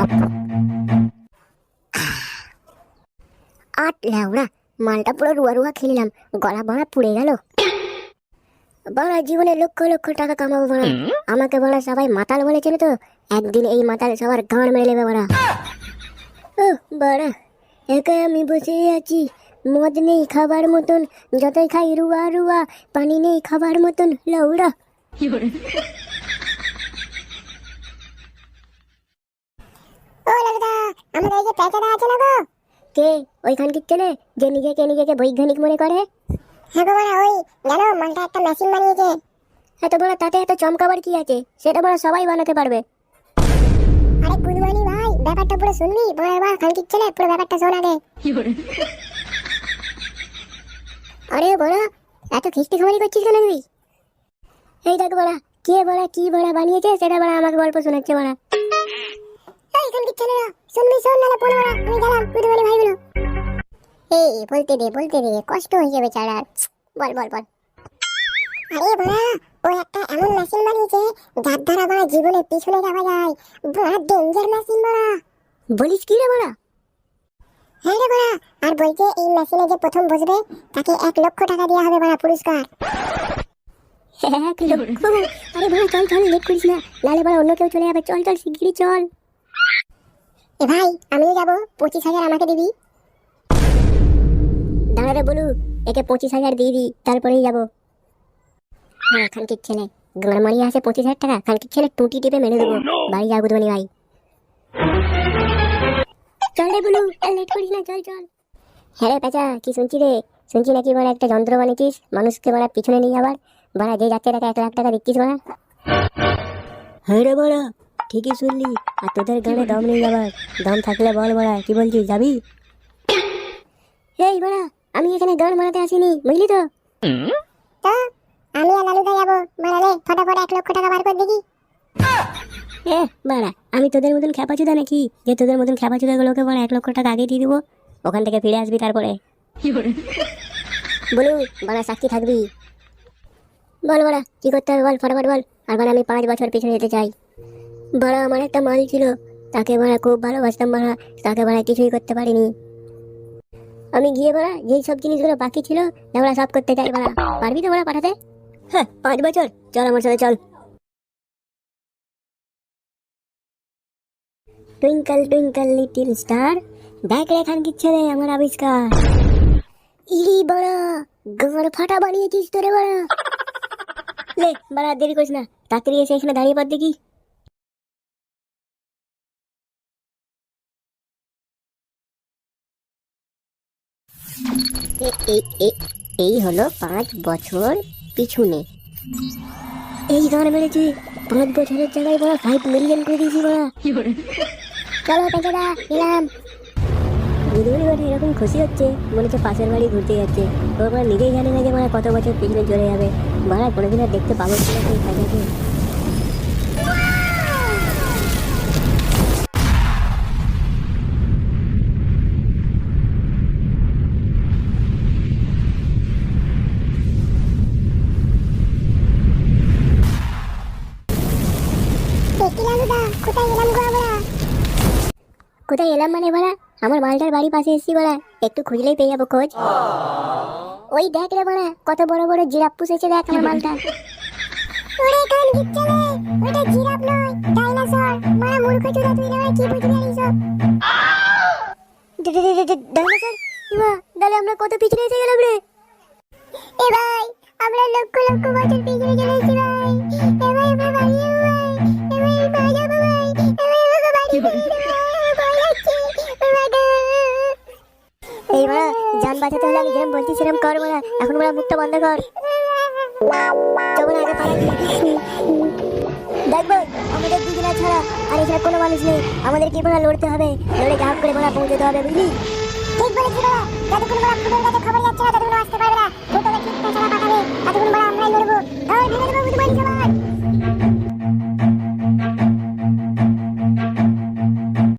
ভাববো আট ল্যাওড়া, মালটা পুরো রুয়া রুয়া খেলিলাম, গলা ভরা পুড়ে গেল। বড়া জীবনে লক্ষ লক্ষ টাকা কামাবো বড়া। আমাকে বলা সবাই মাতাল বলেছেন তো, একদিন এই মাতাল সবার গাঁড় মেরে নেবে বড়া। ও, বড়া, একা আমি বসে আছি, মদ নেই খাবার মতন, যতই খাই রুয়া রুয়া, পানি নেই খাবার মতন লৌড়া আমাদের এই যে আছে না গো। কে? ওইখানকার ছেলে যে নিজেকে নিজেকে বৈজ্ঞানিক মনে করে? হ্যাঁ গো বড়া ওই জানো মালটা একটা মেশিন বানিয়েছে। এত বড় তাতে এত চমকাবার কি আছে? সেটা বড় সবাই বানাতে পারবে। আরে গুদমানি ভাই ব্যাপারটা পুরো শুনবি বড় খানকির ছেলে পুরো ব্যাপারটা শোন আগে। আরে বড় এত খিস্তি খামারি করছিস কেন তুই? এই দেখ বড়া কে বড়া কি বড়া বানিয়েছে সেটা বড়া আমাকে গল্প শোনাচ্ছে বড়া। ছেলেরা শুনবি শোন নালে পড়ে বড়া আমি গেলাম গুদমানি ভাইগুলো। এই বলতে দে বলতে দে কষ্ট হয়ে যাবে চাড়ার বল বল বল। আরে বড়া ও একটা এমন মেশিন বানিয়েছে যার দ্বারা বড়া জীবনে পিছনে যাওয়া যায়। বড়া ডেঞ্জার মেশিন বড়া বলিস কি রে বড়া হ্যাঁ রে বড়া আর বলছে এই মেশিনে যে প্রথম বসবে তাকে এক লক্ষ টাকা দেওয়া হবে বড়া পুরস্কার। এক লক্ষ। আরে বড়া চল চল লেট করিস না। নালে বড়া অন্য কেউ চলে যাবে। চল চল শিগগিরই চল। এ ভাই, আমিও যাব। পঁচিশ হাজার আমাকে দিবি। দাঁড়া রে বলু, একে পঁচিশ হাজার দিয়ে দিই, তারপরেই যাব। হ্যাঁ খানকির ছেলে। মারিয়ে আছে পঁচিশ হাজার টাকা, খানকির ছেলে টুটি টিপে মেরে দেবো। বাড়ি যাব ভাই। চল রে বলু লেট করিস না, চল চল। হ্যাঁ রে পেঁচা, কি শুনছি রে? শুনছি নাকি বড় একটা যন্ত্র বানিয়েছিস? মানুষকে বড় পিছনে নিয়ে যাবার বড়া যে যাচ্ছে টাকা এক লাখ টাকা দিচ্ছিস বড়া হ্যাঁ রে বড়া ঠিকই শুনলি। আর তোদের গানে দম নিয়ে যাবার দম থাকলে বল বড়া কি বলছিস যাবি? এই বড়া আমি এখানে গান মারাতে আসিনি বুঝলি তো? তো আমি আর লালুদা যাব। বাড়ালে ফটাফট এক লক্ষ টাকা বার করে দেখি। এ বাড়া আমি তোদের মতন খ্যাপাচুদা নাকি? যে তোদের মতন খ্যাপাচুদা গুলোকে বড় এক লক্ষ টাকা আগে দিয়ে দিবো ওখান থেকে ফিরে আসবি তারপরে। বলু? বাড়া সাক্ষী থাকবি। বল বাড়া কি করতে হবে বল ফটাফট বল। আর বাড়া আমি পাঁচ বছর পিছনে যেতে চাই। বাড়া আমার একটা মাল ছিল। তাকে বাড়া খুব ভালোবাসতাম বাড়া তাকে বাড়া কিছুই করতে পারিনি। আমি গিয়ে বলা যেই সব জিনিসগুলো বাকি ছিল আমরা সব করতে চাই বলা পারবি তো বলা পাঠাতে? হ্যাঁ পাঁচ বছর। চল আমার সাথে, চল। Twinkle twinkle, little star. দেখ রে, খান কিচ্ছে রে আমার আবিষ্কার। ইরি বড়া গাঁড় ফাটা বানিয়েছিস তোরে বড়া। লে, বড়া, দেরি করিস না। তাড়াতাড়ি এসে এখানে দাঁড়িয়ে পর দেখি। এই হলো পাঁচ বছর পিছনে। এই গান মেরেছি পাঁচ বছরের জায়গায় বড় ফাইভ মিলিয়ন করে দিয়েছি বড়া চলো পেঁচাদা এলাম দিদিমণি বাড়ি এরকম খুশি হচ্ছে, মনে হচ্ছে পাশের বাড়ি ঘুরতে যাচ্ছে। ওর নিজেই জানে না যে মানে কত বছর পিছনে চলে যাবে। মারা কোনোদিন আর দেখতে পাবো কিনা সেই পেঁচাকে কোথায় এলাম মানে বাড়া আমার মালটার বাড়ি পাশে এসছি বাড়া একটু খুঁজলেই পেয়ে যাব, খোঁজ। ওই দেখ রে বাড়া কত বড় বড় জিরাফ পুষেছে দেখ আমার মালটা। আমরা কত পিছনে এসে গেলাম রে? এ ভাই, আমরা লক্ষ লক্ষ বছর পিছনে চলে এসেছি এই বড়া জান বাঁচাতে হলে আমি যেরকম বলছি সেরকম কর বড়া এখন বড়া মুখটা বন্ধ কর। চল আগে পালা দেখব, আমাদের দুজনা ছাড়া আর এছাড়া কোনো মানুষ নেই। আমাদের কি বড়া লড়তে হবে? লড়ে যা করে বড়া পৌঁছতে হবে, বুঝলি? ঠিক বলেছি বড়া যতক্ষণ বড়া ফুটের কাছে খবর যাচ্ছে না, ততক্ষণ আসতে পারবে